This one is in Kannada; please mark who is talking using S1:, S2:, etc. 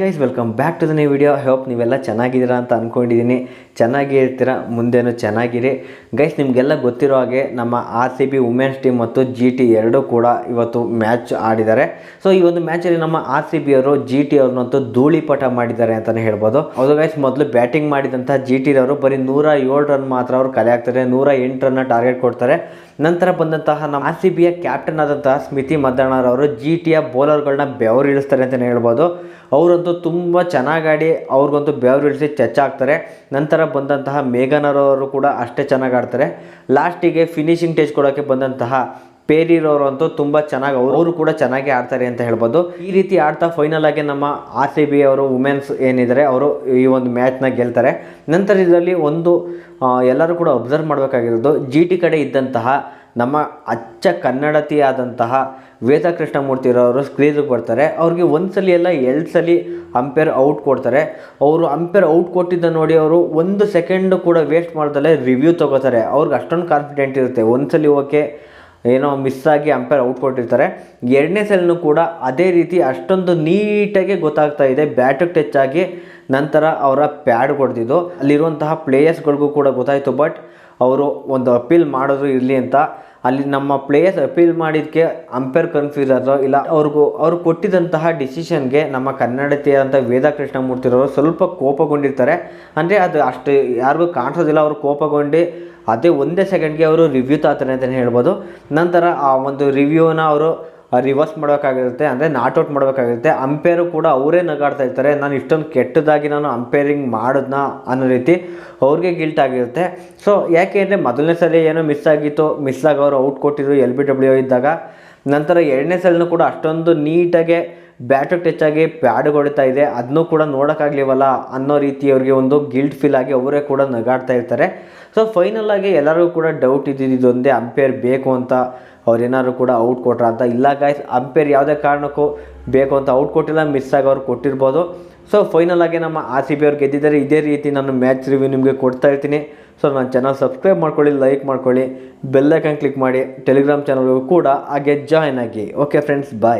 S1: Guys welcome back to the new video hope ನೀವೆಲ್ಲ ಚೆನ್ನಾಗಿದ್ದೀರಾ ಅಂತ ಅಂದ್ಕೊಂಡಿದ್ದೀನಿ ಚೆನ್ನಾಗಿ ಇರ್ತೀರ? ಮುಂದೇನು ಚೆನ್ನಾಗಿರಿ. ಗೈಸ್ ನಿಮಗೆಲ್ಲ ಗೊತ್ತಿರೋ ಹಾಗೆ ನಮ್ಮ R C B women's team ಮತ್ತು ಜಿ ಟಿ ಎರಡೂ ಕೂಡ ಇವತ್ತು ಮ್ಯಾಚ್ ಆಡಿದ್ದಾರೆ. ಸೊ ಈ ಒಂದು ಮ್ಯಾಚಲ್ಲಿ ನಮ್ಮ ಆರ್ ಸಿ ಬಿ ಅವರು ಜಿ ಟಿ ಅವ್ರನ್ನಂತೂ ಧೂಳಿಪಟ ಮಾಡಿದ್ದಾರೆ ಅಂತಲೇ ಹೇಳ್ಬೋದು. ಹೌದು ಗೈಸ್ ಮೊದಲು ಬ್ಯಾಟಿಂಗ್ ಮಾಡಿದಂಥ ಜಿ ಟಿ ಅವರು ಬರೀ ನೂರ ಏಳು ರನ್ ಮಾತ್ರ ಅವರು ಕಲೆ ಹಾಕ್ತಾರೆ ನೂರ ಎಂಟು ರನ್ನ ಟಾರ್ಗೆಟ್ ಕೊಡ್ತಾರೆ. ನಂತರ ಬಂದಂತಹ ನಮ್ಮ ಆರ್ ಸಿ ಬಿಯ ಕ್ಯಾಪ್ಟನ್ ಆದಂತಹ ಸ್ಮಿತಿ ಮದ್ದಣ್ಣರವರು ಜಿ ಟಿಯ ಬೌಲರ್ಗಳನ್ನ ಬೆವರು ಇಳಿಸ್ತಾರೆ ಅಂತಲೇ ಹೇಳ್ಬೋದು. ಅವರಂತೂ ತುಂಬ ಚೆನ್ನಾಗಿ ಆಡಿ ಅವ್ರಿಗಂತೂ ಬೆವರು ಇಳಿಸಿ ಚಚ್ಚಾಕ್ತಾರೆ. ನಂತರ ಬಂದಂತಹ ಮೇಘನರವರು ಕೂಡ ಅಷ್ಟೇ ಚೆನ್ನಾಗಿ ಆಡ್ತಾರೆ. ಲಾಸ್ಟಿಗೆ ಫಿನಿಶಿಂಗ್ ಟೇಜ್ ಕೊಡೋಕ್ಕೆ ಬಂದಂತಹ ಪೇರಿರೋರು ಅಂತೂ ತುಂಬ ಚೆನ್ನಾಗಿ ಅವರು ಕೂಡ ಚೆನ್ನಾಗಿ ಆಡ್ತಾರೆ ಅಂತ ಹೇಳ್ಬೋದು. ಈ ರೀತಿ ಆಡ್ತಾ ಫೈನಲ್ ಆಗಿ ನಮ್ಮ ಆರ್ ಸಿ ಬಿ ಅವರು ವುಮೆನ್ಸ್ ಏನಿದ್ದಾರೆ ಅವರು ಈ ಒಂದು ಮ್ಯಾಚ್ನ ಗೆಲ್ತಾರೆ. ನಂತರ ಇದರಲ್ಲಿ ಒಂದು ಎಲ್ಲರೂ ಕೂಡ ಅಬ್ಸರ್ವ್ ಮಾಡಬೇಕಾಗಿರೋದು ಜಿ ಟಿ ಕಡೆ ಇದ್ದಂತಹ ನಮ್ಮ ಅಚ್ಚ ಕನ್ನಡತಿಯಾದಂತಹ ವೇದ ಕೃಷ್ಣಮೂರ್ತಿರವರು ಸ್ಕ್ರೀನ್ಗೆ ಬರ್ತಾರೆ ಅವ್ರಿಗೆ ಒಂದು ಸಲ ಎಲ್ಲ ಎರಡು ಸಲ ಅಂಪೇರ್ ಔಟ್ ಕೊಡ್ತಾರೆ. ಅವರು ಅಂಪೇರ್ ಔಟ್ ಕೊಟ್ಟಿದ್ದ ನೋಡಿ ಅವರು ಒಂದು ಸೆಕೆಂಡು ಕೂಡ ವೇಸ್ಟ್ ಮಾಡ್ದಲೇ ರಿವ್ಯೂ ತೊಗೋತಾರೆ. ಅವ್ರಿಗೆ ಅಷ್ಟೊಂದು ಕಾನ್ಫಿಡೆಂಟ್ ಇರುತ್ತೆ. ಒಂದು ಸಲ ಓಕೆ ಏನೋ ಮಿಸ್ ಆಗಿ ಅಂಪೈರ್ ಔಟ್ ಕೊಟ್ಟಿರ್ತಾರೆ. ಎರಡನೇ ಸೆಲ್ನು ಕೂಡ ಅದೇ ರೀತಿ ಅಷ್ಟೊಂದು ನೀಟಾಗಿ ಗೊತ್ತಾಗ್ತಾ ಇದೆ. ಬ್ಯಾಟಿಗೆ ಟಚ್ ಆಗಿ ನಂತರ ಅವರ ಪ್ಯಾಡ್ ಕೊಡ್ತಿದ್ದು. ಅಲ್ಲಿರುವಂತಹ ಪ್ಲೇಯರ್ಸ್ಗಳಿಗೂ ಕೂಡ ಗೊತ್ತಾಯಿತು ಬಟ್ ಅವರು ಒಂದು ಅಪೀಲ್ ಮಾಡೋದು ಇರಲಿ ಅಂತ ಅಲ್ಲಿ ನಮ್ಮ ಪ್ಲೇಯರ್ಸ್ ಅಪೀಲ್ ಮಾಡಿದ್ದಕ್ಕೆ ಅಂಪೈರ್ ಕನ್ಫ್ಯೂಸ್ ಆದರೋ ಇಲ್ಲ, ಅವ್ರಿಗೂ, ಅವ್ರು ಕೊಟ್ಟಿದ್ದಂತಹ ಡಿಸಿಷನ್ಗೆ ನಮ್ಮ ಕನ್ನಡತೆಯಾದಂಥ ವೇದ ಕೃಷ್ಣಮೂರ್ತಿರವರು ಸ್ವಲ್ಪ ಕೋಪಗೊಂಡಿರ್ತಾರೆ. ಅಂದರೆ ಅದು ಅಷ್ಟು ಯಾರಿಗೂ ಕಾಣಿಸೋದಿಲ್ಲ, ಅವರು ಕೋಪಗೊಂಡು ಅದೇ ಒಂದೇ ಸೆಕೆಂಡ್ಗೆ ಅವರು ರಿವ್ಯೂ ತಾತಾರೆ ಅಂತಲೇ ಹೇಳ್ಬೋದು. ನಂತರ ಆ ಒಂದು ರಿವ್ಯೂನ ಅವರು ರಿವರ್ಸ್ ಮಾಡಬೇಕಾಗಿರುತ್ತೆ, ಅಂದರೆ ನಾಟ್ ಔಟ್ ಮಾಡಬೇಕಾಗಿರುತ್ತೆ. ಅಂಪೇರು ಕೂಡ ಅವರೇ ನಗಾಡ್ತಾ ಇರ್ತಾರೆ. ನಾನು ಇಷ್ಟೊಂದು ಕೆಟ್ಟದಾಗಿ ನಾನು ಅಂಪೇರಿಂಗ್ ಮಾಡಿದ್ನ ಅನ್ನೋ ರೀತಿ ಅವ್ರಿಗೆ ಗಿಲ್ಟ್ ಆಗಿರುತ್ತೆ. ಸೊ ಯಾಕೆ ಅಂದರೆ ಮೊದಲನೇ ಸಲ ಏನೋ ಮಿಸ್ ಆಗಿತ್ತು ಮಿಸ್ ಅವರು ಔಟ್ ಕೊಟ್ಟಿದ್ರು ಎಲ್ ಬಿ ಡಬ್ಲ್ಯೂ ಇದ್ದಾಗ. ನಂತರ ಎರಡನೇ ಸಲನೂ ಕೂಡ ಅಷ್ಟೊಂದು ನೀಟಾಗಿ ಬ್ಯಾಟಿಗೆ ಟಚ್ ಆಗಿ ಪ್ಯಾಡ್ ಹೊಡಿತಾ ಇದೆ. ಅದನ್ನೂ ಕೂಡ ನೋಡೋಕ್ಕಾಗ್ಲಿವಲ್ಲ ಅನ್ನೋ ರೀತಿ ಅವ್ರಿಗೆ ಒಂದು ಗಿಲ್ಟ್ ಫೀಲ್ ಆಗಿ ಅವರೇ ಕೂಡ ನಗಾಡ್ತಾ ಇರ್ತಾರೆ. ಸೊ ಫೈನಲ್ ಆಗಿ ಎಲ್ಲರಿಗೂ ಕೂಡ ಡೌಟ್ ಇದ್ದಿದ್ದು ಇದೊಂದೇ ಅಂಪೇರ್ ಬೇಕು ಅಂತ ಅವ್ರೇನಾದ್ರು ಕೂಡ ಔಟ್ ಕೊಟ್ರ ಅಂತ. ಇಲ್ಲ ಗಾಯ್ಸ್ ಅಂಪೇರ್ ಯಾವುದೇ ಕಾರಣಕ್ಕೂ ಬೇಕು ಅಂತ ಔಟ್ ಕೊಟ್ಟಿಲ್ಲ ಮಿಸ್ ಆಗಿ ಅವ್ರು ಕೊಟ್ಟಿರ್ಬೋದು. ಸೊ ಫೈನಲ್ ಆಗಿ ನಮ್ಮ ಆರ್ ಸಿ ಬಿ ಅವ್ರು ಗೆದ್ದಿದ್ದಾರೆ. ಇದೇ ರೀತಿ ನಾನು ಮ್ಯಾಚ್ ರಿವ್ಯೂ ನಿಮಗೆ ಕೊಡ್ತಾ ಇರ್ತೀನಿ. ಸೊ ನನ್ನ ಚಾನಲ್ ಸಬ್ಸ್ಕ್ರೈಬ್ ಮಾಡ್ಕೊಳ್ಳಿ ಲೈಕ್ ಮಾಡ್ಕೊಳ್ಳಿ ಬೆಲ್ಲೈಕನ್ ಕ್ಲಿಕ್ ಮಾಡಿ ಟೆಲಿಗ್ರಾಮ್ ಚಾನಲ್ಗೂ ಕೂಡ ಹಾಗೆ ಜಾಯ್ನ್ ಆಗಿ. Okay friends bye